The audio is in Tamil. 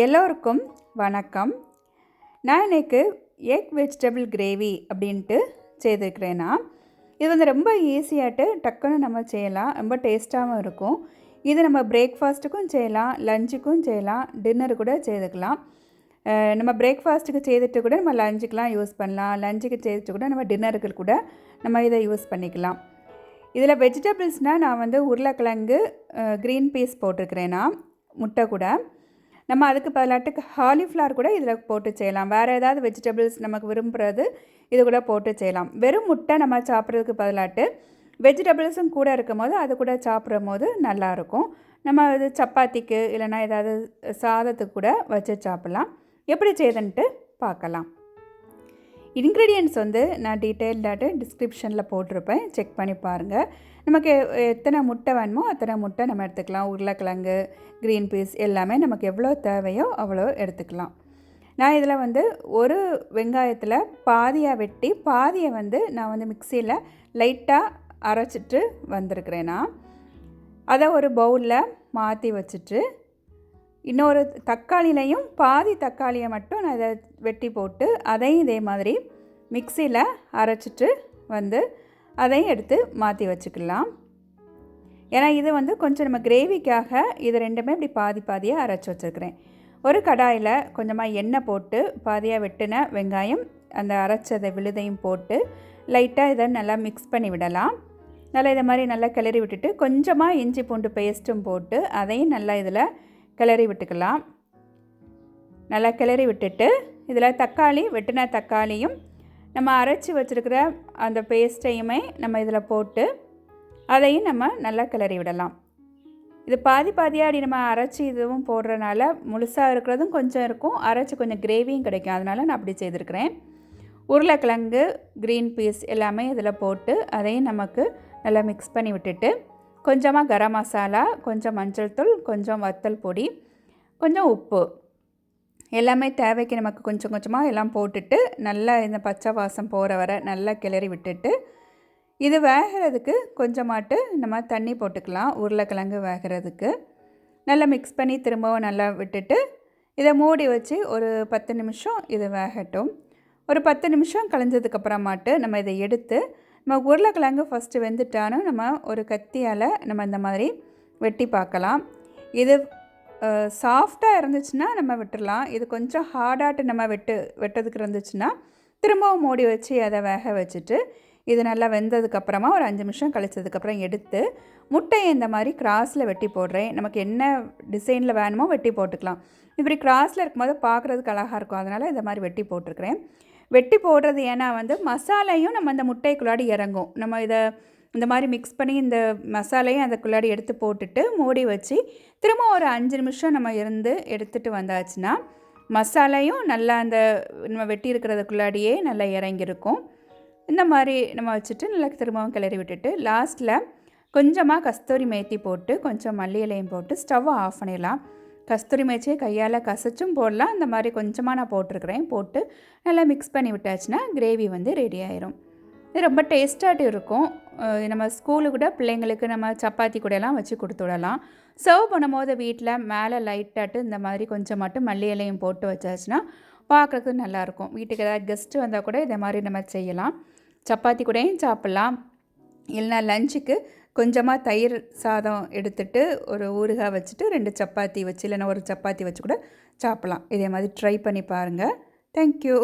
எல்லோருக்கும் வணக்கம். நான் இன்றைக்கு எக் வெஜிடபிள் கிரேவி அப்படின்ட்டு செய்திருக்கிறேன்னா இது வந்து ரொம்ப ஈஸியாகிட்டு டக்குன்னு நம்ம செய்யலாம். ரொம்ப டேஸ்ட்டாகவும் இருக்கும். இது நம்ம பிரேக்ஃபாஸ்ட்டுக்கும் செய்யலாம். லஞ்சுக்கும் செய்யலாம். டின்னர் கூட செய்துக்கலாம். நம்ம பிரேக்ஃபாஸ்ட்டுக்கு செய்துட்டு கூட நம்ம லஞ்சுக்கெலாம் யூஸ் பண்ணலாம். லஞ்சுக்கு செய்துட்டு கூட நம்ம டின்னருக்கு கூட நம்ம இதை யூஸ் பண்ணிக்கலாம். இதில் வெஜிடபிள்ஸ்னால் நான் வந்து உருளைக்கிழங்கு க்ரீன் பீஸ் போட்டிருக்கிறேன்னா முட்டை கூட. நம்ம அதுக்கு பதிலாட்டுக்கு காலிஃப்ளவர் கூட இதில் போட்டு செய்யலாம். வேறு ஏதாவது வெஜிடபிள்ஸ் நமக்கு விரும்புகிறது இது கூட போட்டு செய்யலாம். வெறும் முட்டை நம்ம சாப்பிட்றதுக்கு பதிலாட்டு வெஜிடபிள்ஸும் கூட இருக்கும் போது அது கூட சாப்பிடும் போது நல்லாயிருக்கும் நம்ம இது சப்பாத்திக்கு இல்லைன்னா ஏதாவது சாதத்துக்கு கூட வச்சு சாப்பிட்லாம். எப்படி செய்யுதுன்ட்டு பார்க்கலாம். இன்க்ரீடியன்ட்ஸ் வந்து நான் டீட்டெயில்டாட்டு டிஸ்கிரிப்ஷனில் போட்டிருப்பேன். செக் பண்ணி பாருங்கள் நமக்கு எத்தனை முட்டை வேணுமோ அத்தனை முட்டை நம்ம எடுத்துக்கலாம். உருளைக்கிழங்கு க்ரீன் பீஸ் எல்லாமே நமக்கு எவ்வளோ தேவையோ அவ்வளோ எடுத்துக்கலாம். நான் இதில் வந்து ஒரு வெங்காயத்தில் பாதியாக வெட்டி பாதியை வந்து நான் வந்து மிக்சியில் லைட்டாக அரைச்சிட்டு வந்திருக்கிறேன்னா அதை ஒரு பவுலில் மாற்றி வச்சுட்டு இன்னொரு தக்காளிலையும் பாதி தக்காளியை மட்டும் நான் இதை வெட்டி போட்டு அதையும் இதே மாதிரி மிக்சியில் அரைச்சிட்டு வந்து அதையும் எடுத்து மாற்றி வச்சுக்கலாம். ஏன்னா இது வந்து கொஞ்சம் நம்ம கிரேவிக்காக இது ரெண்டுமே இப்படி பாதி பாதியாக அரைச்சி வச்சுருக்கிறேன். ஒரு கடாயில் கொஞ்சமாக எண்ணெய் போட்டு பாதியாக வெட்டின வெங்காயம் அந்த அரைச்சதை விழுதையும் போட்டு லைட்டாக இதை நல்லா மிக்ஸ் பண்ணி விடலாம். நல்லா இதை மாதிரி நல்லா கிளறி விட்டுட்டு கொஞ்சமாக இஞ்சி பூண்டு பேஸ்ட்டும் போட்டு அதையும் நல்லா இதில் கிளறி விட்டுக்கலாம். நல்லா கிளறி விட்டுட்டு இதில் தக்காளி வெட்டின தக்காளியும் நம்ம அரைச்சி வச்சுருக்கிற அந்த பேஸ்ட்டையுமே நம்ம இதில் போட்டு அதையும் நம்ம நல்லா கிளறி விடலாம். இது பாதி பாதியாக அப்படி நம்ம அரைச்சி இதுவும் போடுறனால முழுசாக இருக்கிறதும் கொஞ்சம் இருக்கும். அரைச்சி கொஞ்சம் கிரேவியும் கிடைக்கும். அதனால் நான் அப்படி செய்திருக்கிறேன். உருளைக்கிழங்கு க்ரீன் பீஸ் எல்லாமே இதில் போட்டு அதையும் நமக்கு நல்லா மிக்ஸ் பண்ணி விட்டுட்டு கொஞ்சமாக கரம் மசாலா கொஞ்சம் மஞ்சள் தூள் கொஞ்சம் வத்தல் பொடி கொஞ்சம் உப்பு. எல்லாமே தேவைக்கு நமக்கு கொஞ்சம் கொஞ்சமாக எல்லாம் போட்டுட்டு நல்லா இந்த பச்சை வாசம் போகிற வரை நல்லா கிளறி விட்டுட்டு இது வேகிறதுக்கு கொஞ்சமாட்டு நம்ம தண்ணி போட்டுக்கலாம் உருளைக்கிழங்கு வேகிறதுக்கு. நல்லா மிக்ஸ் பண்ணி திரும்பவும் நல்லா விட்டுட்டு இதை மூடி வச்சு ஒரு பத்து நிமிஷம் இது வேகட்டும். ஒரு பத்து நிமிஷம் கழிஞ்சதுக்கப்புறமாட்டு நம்ம இதை எடுத்து நம்ம உருளைக்கிழங்கு ஃபஸ்ட்டு வெந்துட்டாலும் நம்ம ஒரு கத்தியால் நம்ம இந்த மாதிரி வெட்டி பார்க்கலாம். இது சாஃப்டாக இருந்துச்சுன்னா நம்ம விட்டுடலாம் இது கொஞ்சம் ஹார்டாட்டு நம்ம வெட்டு வெட்டதுக்கு இருந்துச்சுன்னா திரும்பவும் மூடி வச்சு அதை வேக வச்சுட்டு இது நல்லா வெந்ததுக்கப்புறமா ஒரு அஞ்சு நிமிஷம் கழிச்சதுக்கப்புறம் எடுத்து முட்டையை இந்த மாதிரி கிராஸில் வெட்டி போடுறேன். நமக்கு என்ன டிசைனில் வேணுமோ வெட்டி போட்டுக்கலாம். இப்படி கிராஸில் இருக்கும்போது பார்க்குறதுக்கு அழகாக இருக்கும். அதனால் இந்த மாதிரி வெட்டி போட்டிருக்கிறேன். வெட்டி போடுறது ஏன்னா வந்து மசாலையும் நம்ம அந்த முட்டைக்குள்ளாடி இறங்கும். நம்ம இதை இந்த மாதிரி மிக்ஸ் பண்ணி இந்த மசாலையும் அதுக்குள்ளாடி எடுத்து போட்டுட்டு மூடி வச்சு திரும்ப ஒரு அஞ்சு நிமிஷம் நம்ம இருந்து எடுத்துகிட்டு வந்தாச்சுன்னா மசாலையும் நல்லா அந்த நம்ம வெட்டி இருக்கிறதுக்குள்ளாடியே நல்லா இறங்கியிருக்கும். இந்த மாதிரி நம்ம வச்சுட்டு நல்லா திரும்பவும் கிளறி விட்டுட்டு லாஸ்ட்டில் கொஞ்சமாக கஸ்தூரி மேத்தி போட்டு கொஞ்சம் மல்லி இலையும் போட்டு ஸ்டவ்வை ஆஃப் பண்ணிடலாம். கஸ்தூரி மேய்ச்சியை கையால் கசச்சும் போடலாம். இந்த மாதிரி கொஞ்சமாக நான் போட்டிருக்கிறேன். போட்டு நல்லா மிக்ஸ் பண்ணி விட்டாச்சுன்னா கிரேவி வந்து ரெடி ஆயிரும். இது ரொம்ப டேஸ்டாட்டு இருக்கும். நம்ம ஸ்கூலு கூட பிள்ளைங்களுக்கு நம்ம சப்பாத்தி கூடலாம் வச்சு கொடுத்து விடலாம். சர்வ் பண்ணும்போது வீட்டில் மேலே லைட்டாட்டு இந்த மாதிரி கொஞ்சம் மட்டும் மல்லி இலையும் போட்டு வச்சாச்சுன்னா பார்க்குறதுக்கு நல்லாயிருக்கும் வீட்டுக்கு ஏதாவது கெஸ்ட்டு வந்தால் கூட இதை மாதிரி நம்ம செய்யலாம். சப்பாத்தி கூடயும் சாப்பிட்லாம். இல்லைனா லஞ்சுக்கு கொஞ்சமாக தயிர் சாதம் எடுத்துட்டு ஒரு ஊறுகாய் வச்சுட்டு ரெண்டு சப்பாத்தி வச்சு இல்லைன்னா ஒரு சப்பாத்தி வச்சு கூட சாப்பிட்லாம். இதே மாதிரி ட்ரை பண்ணி பாருங்கள் தேங்க்யூ